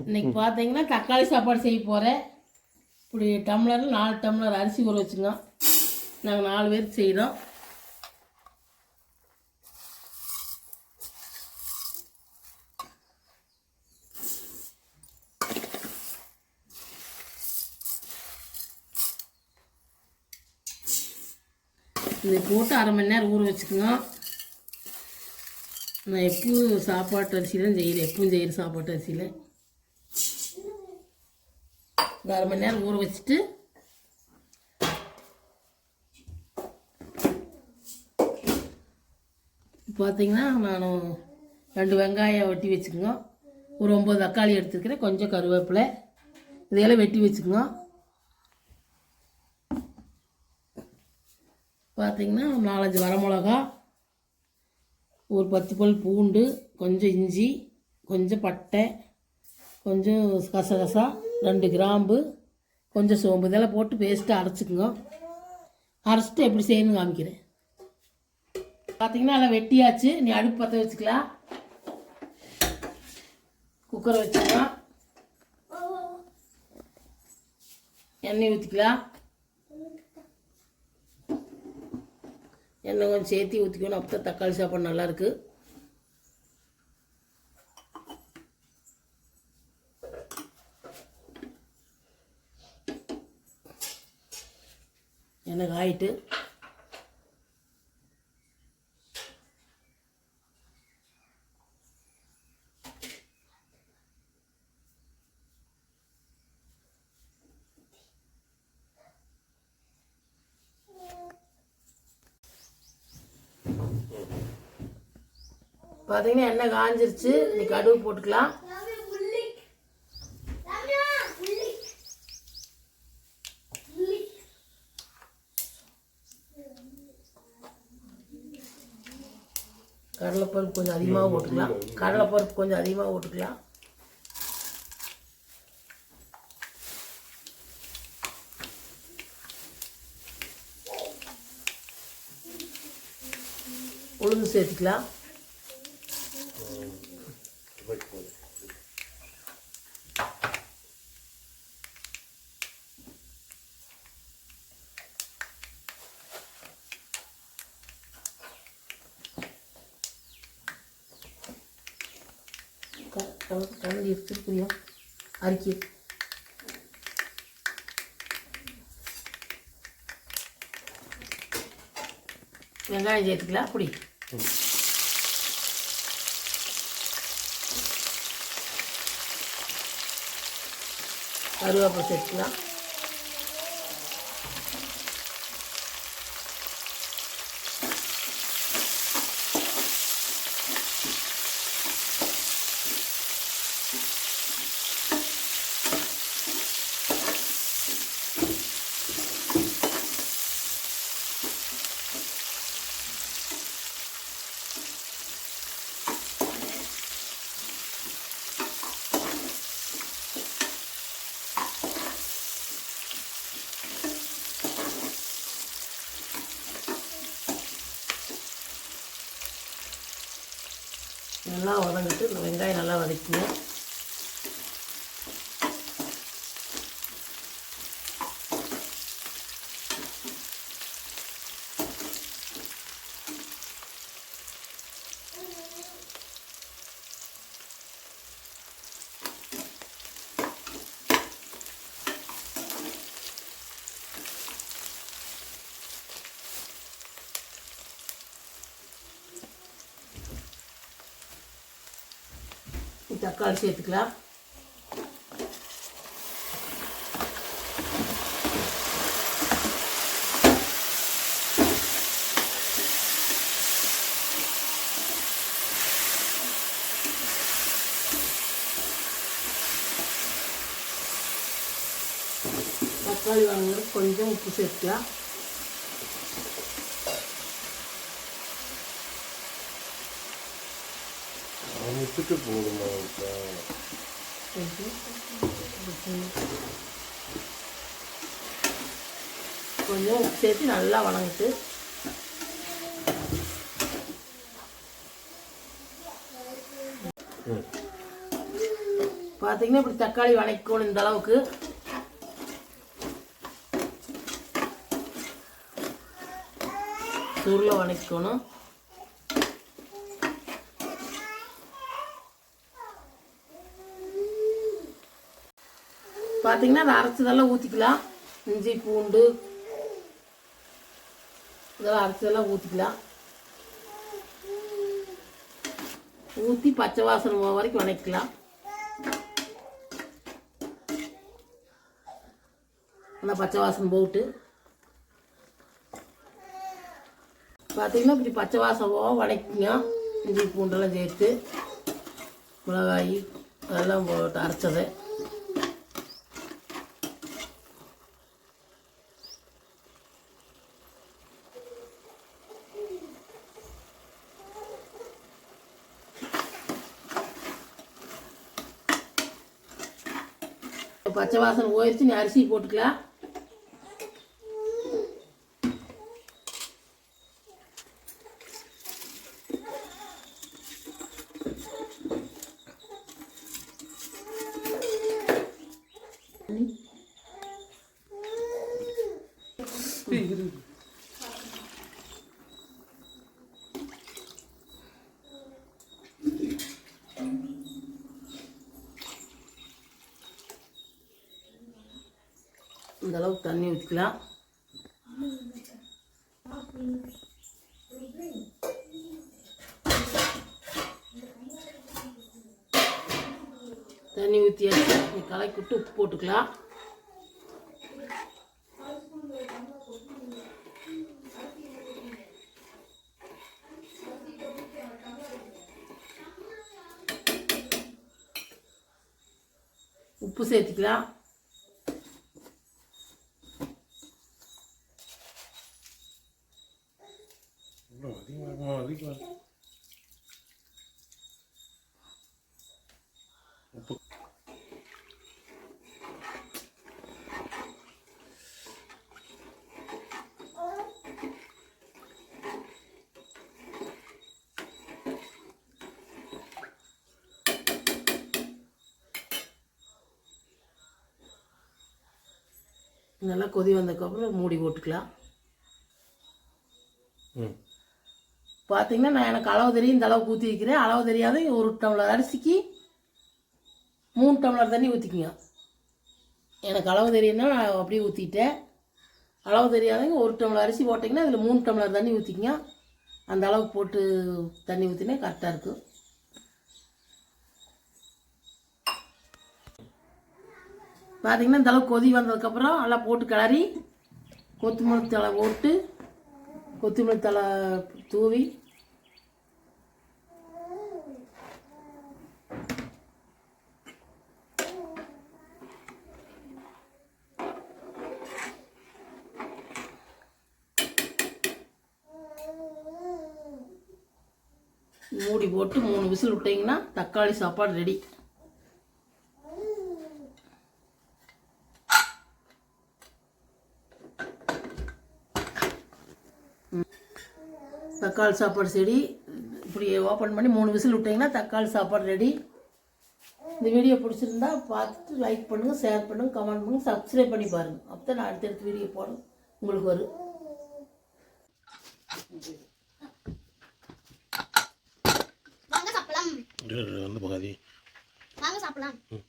இன்னைக்கு பார்த்தீங்கன்னா தக்காளி சாப்பாடு செய்ய போகிறேன் இப்படி டம்ளரில் நாலு டம்ளர் அரிசி ஊற வச்சுங்க நாங்கள் நாலு பேருக்கு செய்கிறோம் இதை போட்டு அரை மணி நேரம் ஊற வச்சுக்கோங்க நான் எப்பவும் சாப்பாட்டு அரிசி தான் செய்கிறேன் எப்பவும் செய்கிற சாப்பாட்டு அரிசியில் ஒரு அரை மணி நேரம் ஊற வச்சுட்டு பார்த்தீங்கன்னா நான் ரெண்டு வெங்காயம் வெட்டி வச்சுக்கோங்க. ஒரு ஒம்பது தக்காளி எடுத்துருக்கிறேன். கொஞ்சம் கருவேப்பிலை. இதையெல்லாம் வெட்டி வச்சுக்கோங்க. பார்த்தீங்கன்னா நாலஞ்சு வரமிளகா ஒரு பத்து பல் பூண்டு கொஞ்சம் இஞ்சி கொஞ்சம் பட்டை கொஞ்சம் கசகசா ரெண்டு கிராம்பு கொஞ்சம் சோம்பு இதெல்லாம் போட்டு பேஸ்ட்டு அரைச்சிக்குங்க. அரைச்சிட்டு எப்படி செய்யணும்னு காமிக்கிறேன். பார்த்தீங்கன்னா எல்லாம் வெட்டியாச்சு. நீ அடுப்பு பற்ற வச்சுக்கலாம். குக்கரை வச்சுக்கலாம். எண்ணெய் ஊற்றிக்கலாம் எண்ணெய் கொஞ்சம் சேர்த்து ஊற்றிக்கணும் அப்போ தான் தக்காளி சாப்பாடு நல்லாயிருக்கு எண்ணெய் காயிட்டு பார்த்தீங்கன்னா எண்ணெய் காஞ்சிருச்சு நீ கடுகு போட்டுக்கலாம் கடலைப்பருப்பு கொஞ்சம் அதிகமாக போட்டுக்கலாம். கடலைப்பருப்பு கொஞ்சம் அதிகமாக போட்டுக்கலாம். உளுந்து சேர்த்துக்கலாம். கலந்து எடுத்துருக்குறியா அரிக்கி வெங்காயம் சேர்த்துக்கலாம் அப்படி கருவேப்பிலை சேர்த்துக்கலாம். நல்லா வதங்கிட்டு இந்த வெங்காயம் நல்லா வதக்கிங்க. தக்காளி சேர்த்துக்கலாம். தக்காளி வாங்க கொஞ்சம் உப்பு சேர்த்துக்கலாம். எடுத்துட்டு போடுமா கொஞ்சம் உப்பு சேர்த்து நல்லா வணங்கிட்டு பார்த்தீங்கன்னா இப்படி தக்காளி வணக்கணும் இந்த அளவுக்கு சுருளை வணக்கணும் பார்த்தீங்கன்னா அதை அரைச்சதெல்லாம் ஊற்றிக்கலாம் இஞ்சி பூண்டு. இதெல்லாம் அரைச்சதெல்லாம் ஊற்றிக்கலாம் ஊற்றி பச்சை வாசனை போக வரைக்கும் வணக்கலாம் நல்லா பச்சை வாசனை போட்டு. பார்த்தீங்கன்னா இப்படி பச்சை வாசம் போக வதக்கிங்க இஞ்சி பூண்டெல்லாம் சேர்த்து. மிளகாய் அதெல்லாம் போட்டு அரைச்சது. பச்சை வாசனை போயிடுச்சு நீ அரிசி போட்டுக்கலாம் இந்த அளவுக்கு தண்ணி ஊற்றிக்கலாம் தண்ணி ஊற்றியாச்சு நீ கலக்கி விட்டு உப்பு போட்டுக்கலாம். உப்பு சேர்த்துக்கலாம். இவ்வளோ அதிகமாக அதிகமாக உப்பு நல்லா கொதி வந்ததுக்கப்புறம் மூடி போட்டுக்கலாம். ம். பார்த்தீங்கன்னா நான் எனக்கு அளவு தெரியும் இந்த அளவுக்கு ஊற்றி வைக்கிறேன். அளவு தெரியாத ஒரு டம்ளர் அரிசிக்கு மூணு டம்ளர் தண்ணி ஊற்றிக்குங்க எனக்கு அளவு தெரியும்னா நான் அப்படியே ஊற்றிட்டேன் அளவு தெரியாதவங்க ஒரு டம்ளர் அரிசி போட்டிங்கன்னா அதில் மூணு டம்ளர் தண்ணி ஊற்றிக்கிங்க அந்த அளவுக்கு போட்டு தண்ணி ஊற்றினே கரெக்டாக இருக்கும். பார்த்தீங்கன்னா இந்த அளவுக்கு கொதி வந்ததுக்கப்புறம் நல்லா போட்டு கிளறி கொத்தமல்லி தழை போட்டு கொத்தமல்லி தழை தூவி மூடி போட்டு மூணு விசில் விட்டிங்கன்னா தக்காளி சாப்பாடு ரெடி தக்காளி சாப்பாடு செடி இப்படி ஓப்பன் பண்ணி மூணு விசில் விட்டிங்கன்னா தக்காளி சாப்பாடு ரெடி இந்த வீடியோ பிடிச்சிருந்தா பார்த்துட்டு லைக் பண்ணுங்கள் ஷேர் பண்ணுங்கள் கமெண்ட் பண்ணுங்கள் சப்ஸ்கிரைப் பண்ணி பாருங்கள் அப்போ தான் நான் அடுத்தடுத்த வீடியோ போடும் உங்களுக்கு வரும் வாங்க சாப்பிடலாம் வந்து பகாதி வாங்க சாப்பிடலாம் ம்